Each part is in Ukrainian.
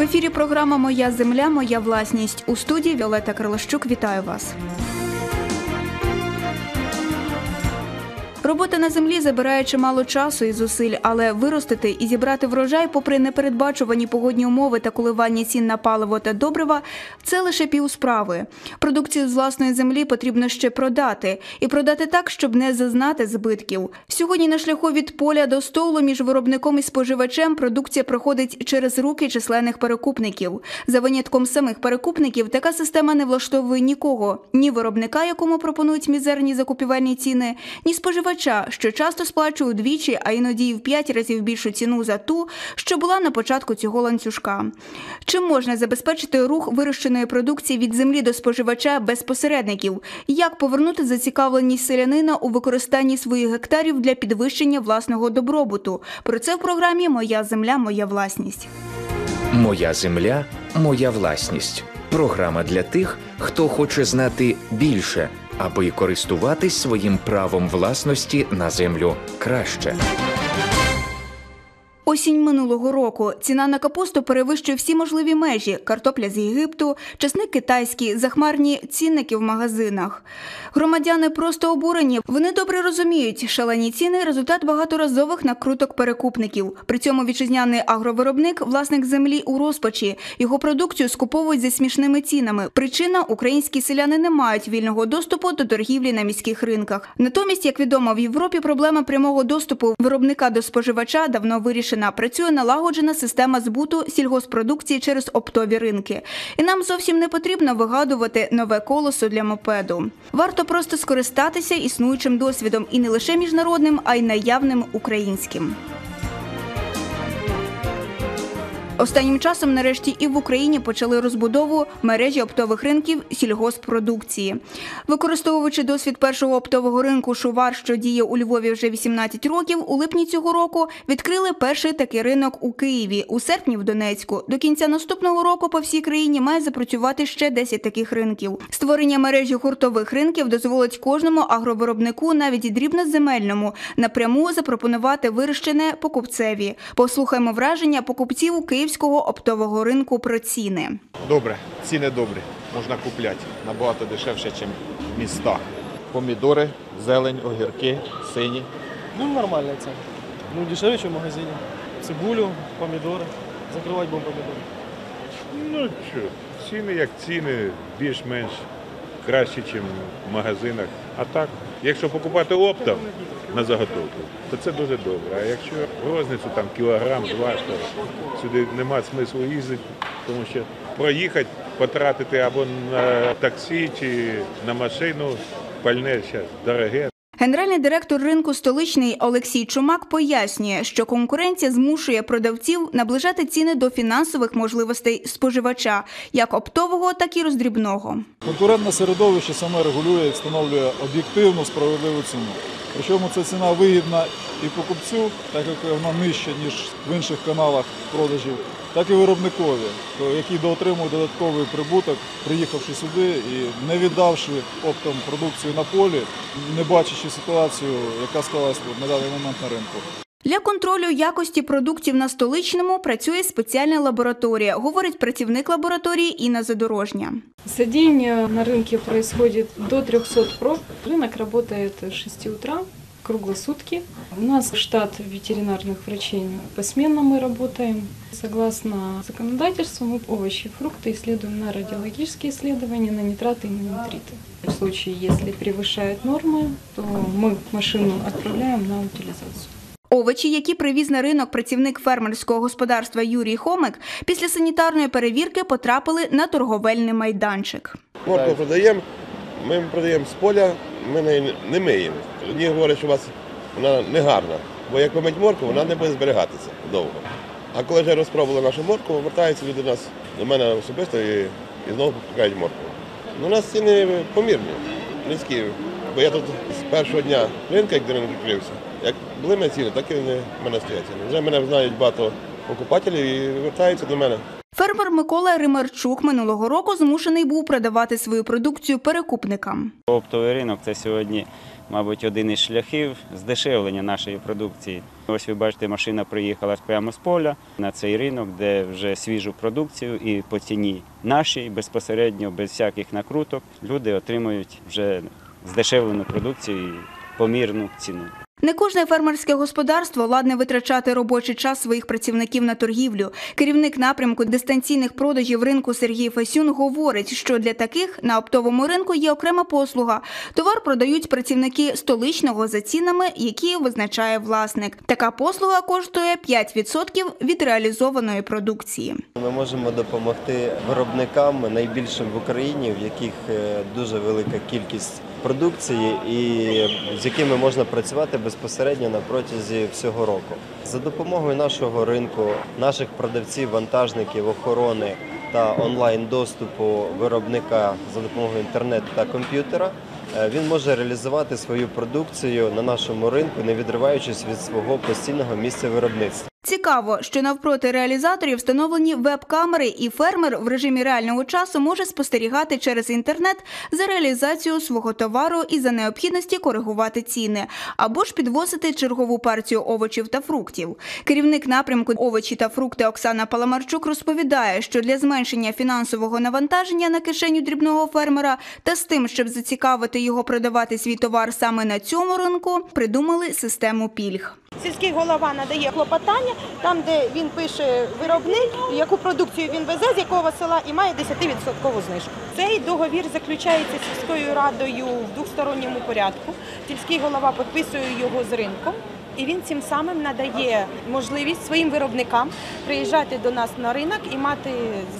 В ефірі програма Моя земля, моя власність. У студії Віолета Крилощук. Вітаю вас. Робота на землі забирає чимало часу і зусиль, але виростити і зібрати врожай, попри непередбачувані погодні умови та коливання цін на паливо та добрива, це лише півсправи. Продукцію з власної землі потрібно ще продати і продати так, щоб не зазнати збитків. Сьогодні на шляху від поля до столу між виробником і споживачем продукція проходить через руки численних перекупників. За винятком самих перекупників така система не влаштовує нікого: ні виробника, якому пропонують мізерні закупівельні ціни, ні споживача, що часто сплачує удвічі, а іноді і в п'ять разів більшу ціну за ту, що була на початку цього ланцюжка. Чим можна забезпечити рух вирощеної продукції від землі до споживача без посередників? Як повернути зацікавленість селянина у використанні своїх гектарів для підвищення власного добробуту? Про це в програмі Моя земля, моя власність. Моя земля, моя власність. Програма для тих, хто хоче знати більше, аби користуватись своїм правом власності на землю краще. Осінь минулого року ціна на капусту перевищує всі можливі межі: картопля з Єгипту, часник китайський, захмарні цінники в магазинах. Громадяни просто обурені. Вони добре розуміють, шалені ціни результат багаторазових накруток перекупників. При цьому вітчизняний агровиробник, власник землі у розпачі. Його продукцію скуповують за смішними цінами. Причина українські селяни не мають вільного доступу до торгівлі на міських ринках. Натомість, як відомо, в Європі проблема прямого доступу виробника до споживача давно вирішена. Працює налагоджена система збуту сільгоспродукції через оптові ринки. І нам зовсім не потрібно вигадувати нове колесо для мопеду. Варто просто скористатися існуючим досвідом і не лише міжнародним, а й наявним українським. Останнім часом, нарешті, і в Україні почали розбудову мережі оптових ринків сільгоспродукції. Використовуючи досвід першого оптового ринку Шувар, що діє у Львові вже 18 років, у липні цього року відкрили перший такий ринок у Києві, у серпні в Донецьку. До кінця наступного року по всій країні має запрацювати ще 10 таких ринків. Створення мережі гуртових ринків дозволить кожному агровиробнику, навіть і дрібноземельному, напряму запропонувати вирощене покупцеві. Послухаємо враження покупців у Київ Київського оптового ринку про ціни. Добре, ціни добрі. Можна купляти набагато дешевше, ніж в містах. Помідори, зелень, огірки, сині. Ну, нормальная цена. Ну, дешевле, чем в магазине. Цибулю, помидоры. Закрывать будем помидоры. Ну що, ціни як ціни, більш-менш краще, ніж в магазинах. А так, якщо покупати оптом на заготовку, то це дуже добре. А якщо розницю там кілограм, два, то сюди нема смислу їздити, тому що проїхати, потратити або на таксі чи на машину, пальне зараз дороге. Генеральний директор ринку столичний Олексій Чумак пояснює, що конкуренція змушує продавців наближати ціни до фінансових можливостей споживача, як оптового, так і роздрібного. Конкурентне середовище саме регулює і встановлює об'єктивну справедливу ціну. Причому ця ціна вигідна і покупцю, так як вона нижча, ніж в інших каналах продажів, так і виробникові, який доотримує додатковий прибуток, приїхавши сюди і не віддавши оптом продукцію на полі, не бачачи ситуацію, яка склалась на даний момент на ринку. Для контролю якості продуктів на столичному працює спеціальна лабораторія, говорить працівник лабораторії Інна Задорожня. Садение на рынке происходит до 300 проб. Рынок работает с 6 утра круглосутки. У нас штат ветеринарных врачей посменно мы работаем. Согласно законодательству, мы овощи и фрукты исследуем на радиологические исследования, на нитраты и на нитриты. В случае, если превышают нормы, то мы машину отправляем на утилизацию. Овочі, які привіз на ринок працівник фермерського господарства Юрій Хомик, після санітарної перевірки потрапили на торговельний майданчик. Моркву продаємо, ми продаємо з поля, ми неї не миємо. Одні говорять, що у вас вона не гарна, бо як помить моркву, вона не буде зберігатися довго. А коли вже розпробували нашу моркву, вертаються люди до нас до мене особисто і, і знову покупають моркву. Ну, у нас ціни помірні, низькі. Бо я тут з першого дня ринку, як до ринку відкрився, як були мої ціни, так і вони в мене стоять. Вже мене знають багато покупателів і вертаються до мене. Фермер Микола Римарчук минулого року змушений був продавати свою продукцію перекупникам. Оптовий ринок це сьогодні мабуть, один із шляхів здешевлення нашої продукції. Ось ви бачите, машина приїхала прямо з поля на цей ринок, де вже свіжу продукцію і по ціні нашій безпосередньо, без всяких накруток, люди отримують вже здешевлену продукцію і помірну ціну. Не кожне фермерське господарство ладне витрачати робочий час своїх працівників на торгівлю. Керівник напрямку дистанційних продажів ринку Сергій Фасюн говорить, що для таких на оптовому ринку є окрема послуга. Товар продають працівники столичного за цінами, які визначає власник. Така послуга коштує 5% від реалізованої продукції. Ми можемо допомогти виробникам найбільшим в Україні, в яких е, дуже велика кількість продукції і з якими можна працювати безпосередньо на протязі всього року. За допомогою нашого ринку, наших продавців, вантажників, охорони та онлайн доступу виробника за допомогою інтернету та комп'ютера. е, Він може реалізувати свою продукцію на нашому ринку, не відриваючись від свого постійного місця виробництва. Цікаво, що навпроти реалізаторів встановлені веб-камери, і фермер в режимі реального часу може спостерігати через інтернет за реалізацією свого товару і за необхідності коригувати ціни, або ж підвозити чергову партію овочів та фруктів. Керівник напрямку овочі та фрукти Оксана Паламарчук розповідає, що для зменшення фінансового навантаження на кишеню дрібного фермера та з тим, щоб зацікавити його продавати свій товар саме на цьому ринку, придумали систему пільг. Сільський голова надає клопотання, там, де він пише виробник, яку продукцію він везе, з якого села, і має 10% знижку. Цей договір заключається сільською радою в двосторонньому порядку. Сільський голова підписує його з ринком. І він цим самим надає можливість своїм виробникам приїжджати до нас на ринок і мати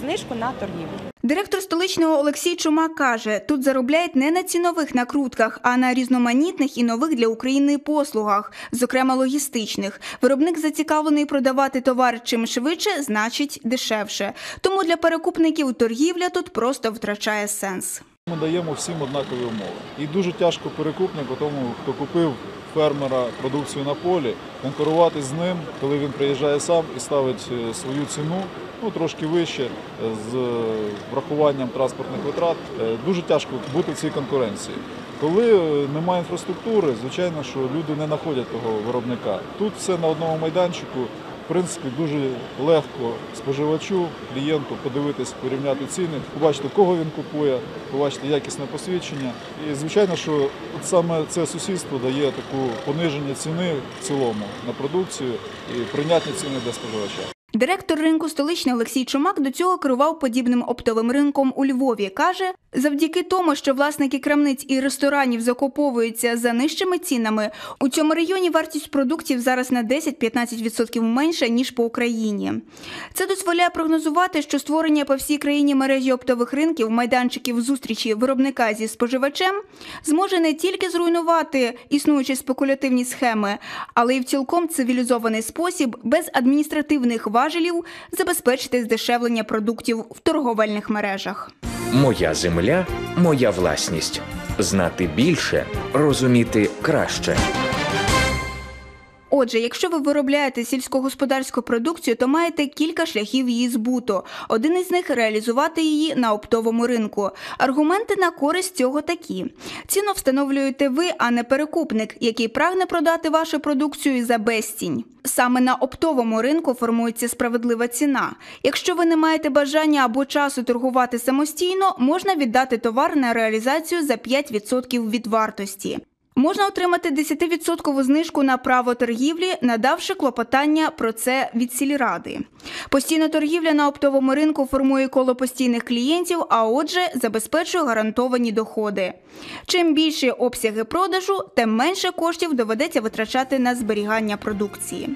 знижку на торгівлю. Директор столичного Олексій Чумак каже, тут заробляють не на цінових накрутках, а на різноманітних і нових для України послугах, зокрема логістичних. Виробник зацікавлений продавати товар чим швидше, значить дешевше. Тому для перекупників торгівля тут просто втрачає сенс. Ми даємо всім однакові умови. І дуже тяжко перекупнику, тому хто купив фермера продукцію на полі, конкурувати з ним, коли він приїжджає сам і ставить е, свою ціну. Ну, трошки вище, е, з врахуванням транспортних витрат, Е, дуже тяжко бути в цій конкуренції. Коли е, немає інфраструктури, звичайно, що люди не знаходять того виробника. Тут все на одному майданчику. В принципі, дуже легко споживачу, клієнту подивитись, порівняти ціни, побачити, кого він купує, побачити якісне посвідчення. І звичайно, що от саме це сусідство дає таку пониження ціни в цілому на продукцію і прийнятні ціни для споживача. Директор ринку столичний Олексій Чумак до цього керував подібним оптовим ринком у Львові. Каже, завдяки тому, що власники крамниць і ресторанів закуповуються за нижчими цінами, у цьому районі вартість продуктів зараз на 10-15% менша ніж по Україні. Це дозволяє прогнозувати, що створення по всій країні мережі оптових ринків, майданчиків зустрічі виробника зі споживачем зможе не тільки зруйнувати існуючі спекулятивні схеми, але й в цілком цивілізований спосіб без адміністративних важелів забезпечити здешевлення продуктів в торговельних мережах. Моя земля, моя власність. Знати більше, розуміти краще. Отже, якщо ви виробляєте сільськогосподарську продукцію, то маєте кілька шляхів її збуту. Один із них реалізувати її на оптовому ринку. Аргументи на користь цього такі: ціну встановлюєте ви, а не перекупник, який прагне продати вашу продукцію за безцінь. Саме на оптовому ринку формується справедлива ціна. Якщо ви не маєте бажання або часу торгувати самостійно, можна віддати товар на реалізацію за 5% від вартості. Можна отримати 10% знижку на право торгівлі, надавши клопотання про це від сільради. Постійна торгівля на оптовому ринку формує коло постійних клієнтів, а отже, забезпечує гарантовані доходи. Чим більші обсяги продажу, тим менше коштів доведеться витрачати на зберігання продукції.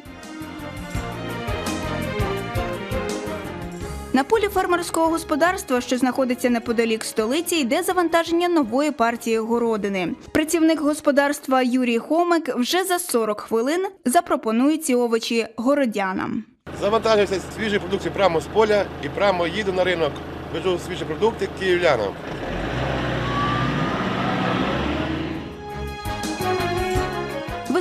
На полі фермерського господарства, що знаходиться неподалік столиці, йде завантаження нової партії городини. Працівник господарства Юрій Хомик вже за 40 хвилин запропонує ці овочі городянам. Завантажився свіжі продукції прямо з поля і прямо їду на ринок. Везу свіжі продукти київлянам.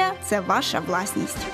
земля це ваша власність.